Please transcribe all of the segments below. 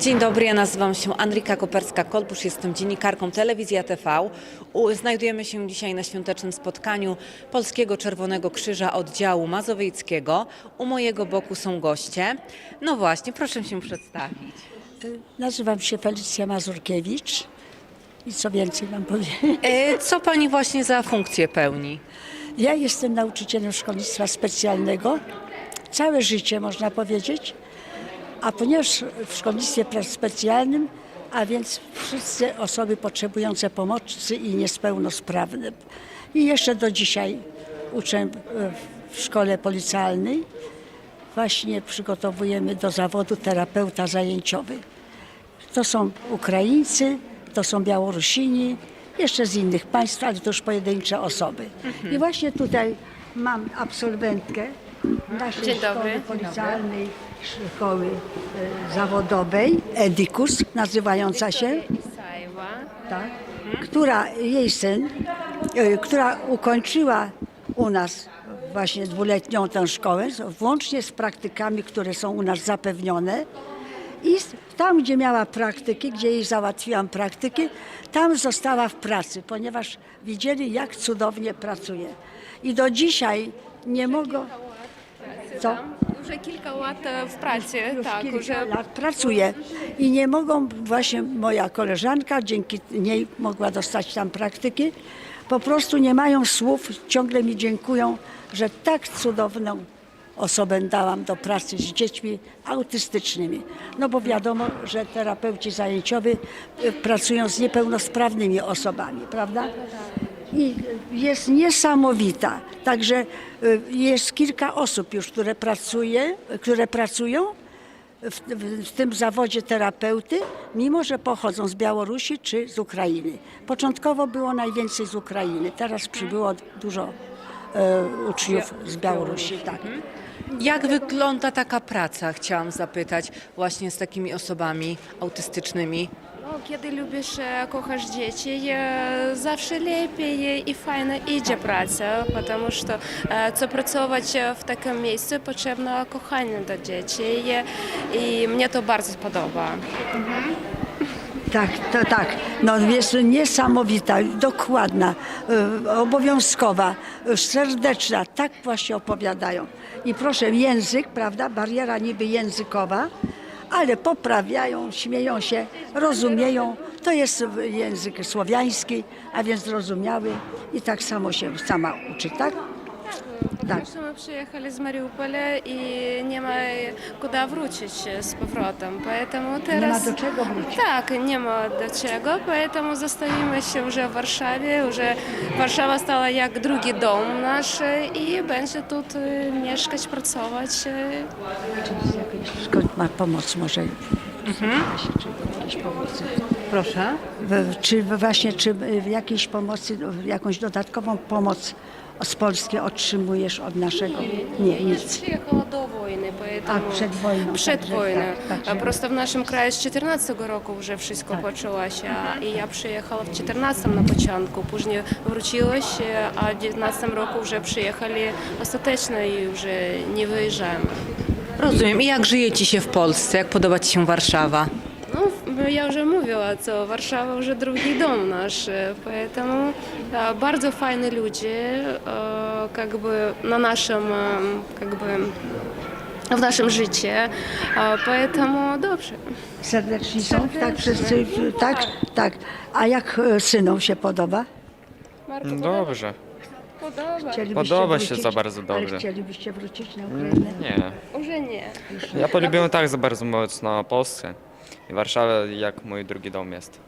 Dzień dobry, ja nazywam się Anrika Koperska-Kolbusz, jestem dziennikarką Telewizji ATV. U- Znajdujemy się dzisiaj na świątecznym spotkaniu Polskiego Czerwonego Krzyża oddziału mazowieckiego. U mojego boku są goście. No właśnie, proszę się przedstawić. Nazywam się Felicja Mazurkiewicz i co więcej mam powiedzieć. E, Co pani właśnie za funkcję pełni? Ja jestem nauczycielem szkolnictwa specjalnego. Całe życie można powiedzieć, a ponieważ w szkolnictwie pra- specjalnym, a więc wszyscy osoby potrzebujące pomocy i niepełnosprawne. I jeszcze do dzisiaj uczę e, w szkole policjalnej. Właśnie przygotowujemy do zawodu terapeuta zajęciowy. To są Ukraińcy, to są Białorusini, jeszcze z innych państw, ale to już pojedyncze osoby. I właśnie tutaj mam absolwentkę naszej Dzień dobry. szkoły policjalnej, szkoły e, zawodowej, Edikus nazywająca się, tak, która jej syn, e, która ukończyła u nas właśnie dwuletnią tę szkołę, włącznie z praktykami, które są u nas zapewnione. I tam, gdzie miała praktyki, gdzie jej załatwiłam praktyki, tam została w pracy, ponieważ widzieli, jak cudownie pracuje. I do dzisiaj nie mogą. Co? Już kilka lat e, w pracy, Już tak. kilka Że... lat pracuję i nie mogą, właśnie moja koleżanka, dzięki niej mogła dostać tam praktyki, po prostu nie mają słów, ciągle mi dziękują, że tak cudowną osobę dałam do pracy z dziećmi autystycznymi. No bo wiadomo, że terapeuci zajęciowi e, pracują z niepełnosprawnymi osobami, prawda? I jest niesamowita. Także y, jest kilka osób już, które, pracuje, które pracują w, w, tym zawodzie terapeuty, mimo że pochodzą z Białorusi czy z Ukrainy. Początkowo było najwięcej z Ukrainy, teraz przybyło dużo e, uczniów z Białorusi. Tak. Jak wygląda taka praca, chciałam zapytać, właśnie z takimi osobami autystycznymi? Kiedy lubisz, e, kochasz dzieci, e, zawsze lepiej i fajna idzie praca, ponieważ e, co pracować w takim miejscu potrzebne kochanie do dzieci i mnie to bardzo podoba. Mhm. Tak, to tak. No jest niesamowita, dokładna, obowiązkowa, serdeczna. Tak właśnie opowiadają. I proszę, język, prawda, bariera niby językowa, ale poprawiają, śmieją się, rozumieją. To jest język słowiański, a więc zrozumiały i tak samo się sama uczy, tak? Tak. Że my przyjechali z Mariupola i nie ma kuda wrócić z powrotem, поэтому Nie ma teraz... do czego wrócić. Tak, nie ma do czego, poэтому zostawimy się już w Warszawie. Już Warszawa stała jak drugi dom nasz i będzie tu e, mieszkać, pracować. e. Skąd ma pomoc może? Mhm. Czy jakieś pomocy? Proszę. W- Czy właśnie, czy w jakiejś pomocy, jakąś dodatkową pomoc z Polski otrzymujesz od naszego? Nie, Я nic. przyjechała do wojny, поэтому... A, przed wojną, Przed także wojną. tak, A także- Просто w naszym kraju z 14 roku już wszystko poczęło się i ja przyjechała w 14 na początku, później wróciła się, a w 19 roku już przyjechali ostatecznie i już nie wyjeżdżamy. Rozumiem. I jak żyje Ci się w Polsce? Jak podoba Ci się Warszawa? Ну, я уже mówiła, co Warszawa już drugi dom nasz, поэтому e, bardzo fajne ludzie, e, как бы на нашем, e, как бы w naszym życiu, e, поэтому dobrze. Serdeczni są? Tak, wszyscy, tak? Tak. A jak e, synom się podoba? Marko, Dobrze. Podoba. Chcielibyście Podoba się wrócić? za bardzo Ale dobrze. chcielibyście wrócić na Ukrainę? Nie. Уже nie. Ja polubiłem tak za bardzo mocno Polskę. I Warszawa jak mój drugi dom jest.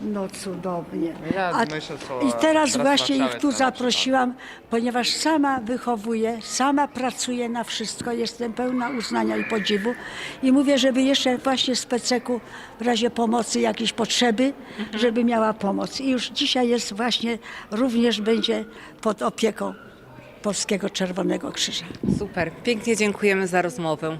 No cudownie. Ja A- myślę, co I teraz właśnie ich tu zaprosiłam, ponieważ sama wychowuję, sama pracuję na wszystko, jestem pełna uznania i podziwu i mówię, żeby jeszcze właśnie z Peceku w razie pomocy, jakiejś potrzeby, żeby miała pomoc. I już dzisiaj jest właśnie, również będzie pod opieką Polskiego Czerwonego Krzyża. Super. Pięknie dziękujemy za rozmowę.